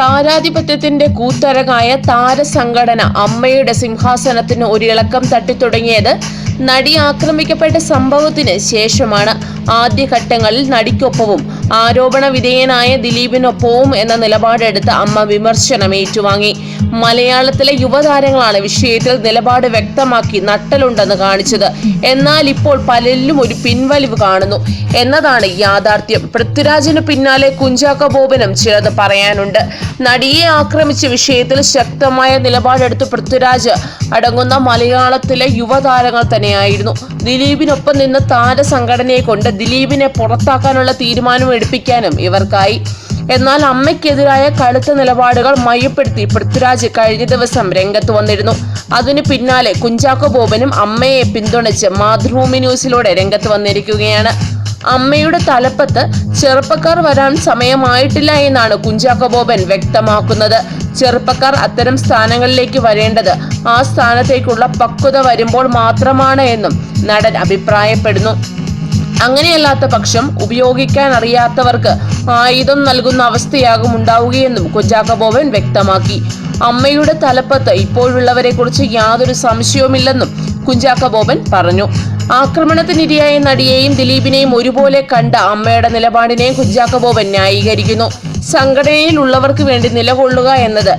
താരാധിപത്യത്തിന്റെ കൂത്തരകായ താരസംഘടന അമ്മയുടെ സിംഹാസനത്തിന് ഒരു തട്ടിത്തുടങ്ങിയത് നടി ആക്രമിക്കപ്പെട്ട സംഭവത്തിന് ശേഷമാണ്. ആദ്യഘട്ടങ്ങളിൽ നടിക്കൊപ്പവും ആരോപണ വിധേയനായ ദിലീപിനൊപ്പവും എന്ന നിലപാടെടുത്ത അമ്മ വിമർശനം ഏറ്റുവാങ്ങി. മലയാളത്തിലെ യുവതാരങ്ങളാണ് വിഷയത്തിൽ നിലപാട് വ്യക്തമാക്കി നട്ടലുണ്ടെന്ന് കാണിച്ചത്. എന്നാൽ ഇപ്പോൾ പലരിലും ഒരു പിൻവലിവ് കാണുന്നു. എന്നതാണ് യാഥാർത്ഥ്യം. പൃഥ്വിരാജിന് പിന്നാലെ കുഞ്ചാക്ക ബോബനും ചിലത് പറയാനുണ്ട്. നടിയെ ആക്രമിച്ച വിഷയത്തിൽ ശക്തമായ നിലപാടെടുത്ത് പൃഥ്വിരാജ് അടങ്ങുന്ന മലയാളത്തിലെ യുവതാരങ്ങൾ തന്നെയായിരുന്നു. ദിലീപിനൊപ്പം നിന്ന് താരസംഘടനയെ കൊണ്ട് ദിലീപിനെ പുറത്താക്കാനുള്ള തീരുമാനം എടുപ്പിക്കാനും ഇവർക്കായി. എന്നാൽ അമ്മയ്ക്കെതിരായ കടുത്ത നിലപാടുകൾ മയപ്പെടുത്തി പൃഥ്വിരാജ് കഴിഞ്ഞ ദിവസം രംഗത്ത് വന്നിരുന്നു. അതിനു പിന്നാലെ കുഞ്ചാക്കോ ബോബനും അമ്മയെ പിന്തുണച്ച് മാതൃഭൂമി ന്യൂസിലൂടെ രംഗത്ത് വന്നിരിക്കുകയാണ്. അമ്മയുടെ തലപ്പത്ത് ചെറുപ്പക്കാർ വരാൻ സമയമായിട്ടില്ല എന്നാണ് കുഞ്ചാക്കോ ബോബൻ വ്യക്തമാക്കുന്നത്. ചെറുപ്പക്കാർ അത്തരം സ്ഥാനങ്ങളിലേക്ക് വരേണ്ടത് ആ സ്ഥാനത്തേക്കുള്ള പക്വത വരുമ്പോൾ മാത്രമാണ് എന്നും നടൻ അഭിപ്രായപ്പെടുന്നു. അങ്ങനെയല്ലാത്ത പക്ഷം ഉപയോഗിക്കാൻ അറിയാത്തവർക്ക് ആയുധം നൽകുന്ന അവസ്ഥയാകും ഉണ്ടാവുകയെന്നും കുഞ്ചാക്ക ബോബൻ വ്യക്തമാക്കി. അമ്മയുടെ തലപ്പത്ത് ഇപ്പോഴുള്ളവരെ കുറിച്ച് യാതൊരു സംശയവുമില്ലെന്നും കുഞ്ചാക്ക ബോബൻ പറഞ്ഞു. ആക്രമണത്തിനിരയായ നടിയെയും ദിലീപിനെയും ഒരുപോലെ കണ്ട അമ്മയുടെ നിലപാടിനെയും കുഞ്ചാക്ക ബോബൻ ന്യായീകരിക്കുന്നു. സംഘടനയിൽ ഉള്ളവർക്ക് വേണ്ടി നിലകൊള്ളുക എന്നത്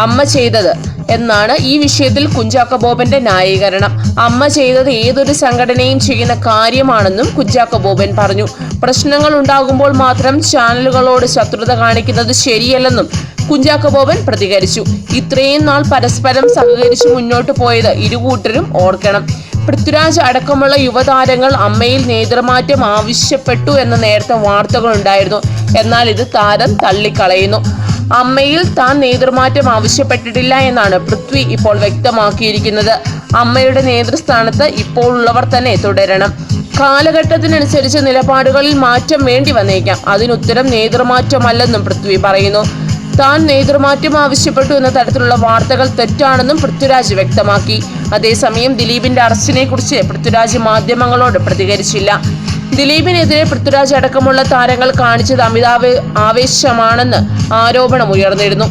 അമ്മ ചെയ്തത് എന്നാണ് ഈ വിഷയത്തിൽ കുഞ്ചാക്ക ബോബന്റെ ന്യായീകരണം. അമ്മ ചെയ്തത് ഏതൊരു സംഘടനയും ചെയ്യുന്ന കാര്യമാണെന്നും കുഞ്ചാക്ക ബോബൻ പറഞ്ഞു. പ്രശ്നങ്ങൾ ഉണ്ടാകുമ്പോൾ മാത്രം ചാനലുകളോട് ശത്രുത കാണിക്കുന്നത് ശരിയല്ലെന്നും കുഞ്ചാക്ക ബോബൻ പ്രതികരിച്ചു. ഇത്രയും നാൾ പരസ്പരം സഹകരിച്ച് മുന്നോട്ട് പോയത് ഇരുകൂട്ടരും ഓർക്കണം. പൃഥ്വിരാജ് അടക്കമുള്ള യുവതാരങ്ങൾ അമ്മയിൽ നേതൃമാറ്റം ആവശ്യപ്പെട്ടു എന്ന നേരത്തെ വാർത്തകളുണ്ടായിരുന്നു എന്നാൽ ഇത് താരം തള്ളിക്കളയുന്നു. അമ്മയിൽ താൻ നേതൃമാറ്റം ആവശ്യപ്പെട്ടിട്ടില്ല എന്നാണ് പൃഥ്വി ഇപ്പോൾ വ്യക്തമാക്കിയിരിക്കുന്നത്. അമ്മയുടെ നേതൃസ്ഥാനത്ത് ഇപ്പോൾ ഉള്ളവർ തന്നെ തുടരണം. കാലഘട്ടത്തിനനുസരിച്ച് നിലപാടുകളിൽ മാറ്റം വേണ്ടി വന്നേക്കാം. അതിനുത്തരം നേതൃമാറ്റമല്ലെന്നും പൃഥ്വി പറയുന്നു. താൻ നേതൃമാറ്റം ആവശ്യപ്പെട്ടു എന്ന തരത്തിലുള്ള വാർത്തകൾ തെറ്റാണെന്നും പൃഥ്വിരാജ് വ്യക്തമാക്കി. അതേസമയം ദിലീപിന്റെ അറസ്റ്റിനെ കുറിച്ച് പൃഥ്വിരാജ് മാധ്യമങ്ങളോട് പ്രതികരിച്ചില്ല. ദിലീപിനെതിരെ പൃഥ്വിരാജ് അടക്കമുള്ള താരങ്ങൾ കാണിച്ചത് അമിതാവ് ആവേശമാണെന്ന് ആരോപണം ഉയർന്നിരുന്നു.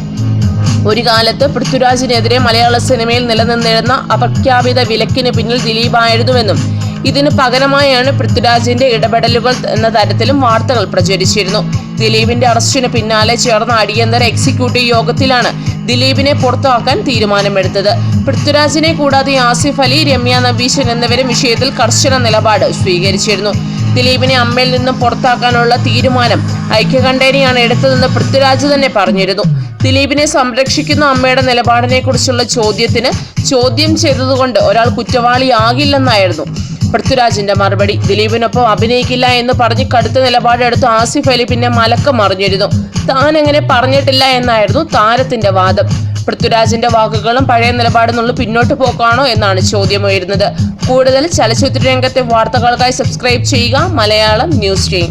ഒരു കാലത്ത് പൃഥ്വിരാജിനെതിരെ മലയാള സിനിമയിൽ നിലനിന്നിരുന്ന അപ്രഖ്യാപിത വിലക്കിന് പിന്നിൽ ദിലീപായിരുന്നുവെന്നും ഇതിന് പകരമായാണ് പൃഥ്വിരാജിന്റെ ഇടപെടലുകൾ എന്ന തരത്തിലും വാർത്തകൾ പ്രചരിച്ചിരുന്നു. ദിലീപിന്റെ അറസ്റ്റിന് പിന്നാലെ ചേർന്ന അടിയന്തര എക്സിക്യൂട്ടീവ് യോഗത്തിലാണ് ദിലീപിനെ പുറത്താക്കാൻ തീരുമാനമെടുത്തത്. പൃഥ്വിരാജിനെ കൂടാതെ ആസിഫ് അലി രമ്യ നബീശൻ എന്നിവരും വിഷയത്തിൽ കർശന നിലപാട് സ്വീകരിച്ചിരുന്നു. ദിലീപിനെ അമ്മയിൽ നിന്നും പുറത്താക്കാനുള്ള തീരുമാനം ഐക്യകണ്ഠേനയാണ് എടുത്തതെന്ന് പൃഥ്വിരാജ് തന്നെ പറഞ്ഞിരുന്നു. ദിലീപിനെ സംരക്ഷിക്കുന്ന അമ്മയുടെ നിലപാടിനെ കുറിച്ചുള്ള ചോദ്യത്തിന് ചോദ്യം ചെയ്തതുകൊണ്ട് ഒരാൾ കുറ്റവാളിയാകില്ലെന്നായിരുന്നു പൃഥ്വിരാജിന്റെ മറുപടി. ദിലീപിനൊപ്പം അഭിനയിക്കില്ല എന്ന് പറഞ്ഞ് കടുത്ത നിലപാടെടുത്ത് ആസിഫ് അലി പിന്നെ മലക്കം മറിഞ്ഞിരുന്നു. താൻ അങ്ങനെ പറഞ്ഞിട്ടില്ല എന്നായിരുന്നു താരത്തിന്റെ വാദം. പൃഥ്വിരാജിന്റെ വാക്കുകളും പഴയ നിലപാടിൽ നിന്നുള്ള പിന്നോട്ട് പോക്കാണോ എന്നാണ് ചോദ്യം ചോദ്യമുയരുന്നത്. കൂടുതൽ ചലച്ചിത്ര രംഗത്തെ വാർത്തകൾക്കായി സബ്സ്ക്രൈബ് ചെയ്യുക. Malayalam news team.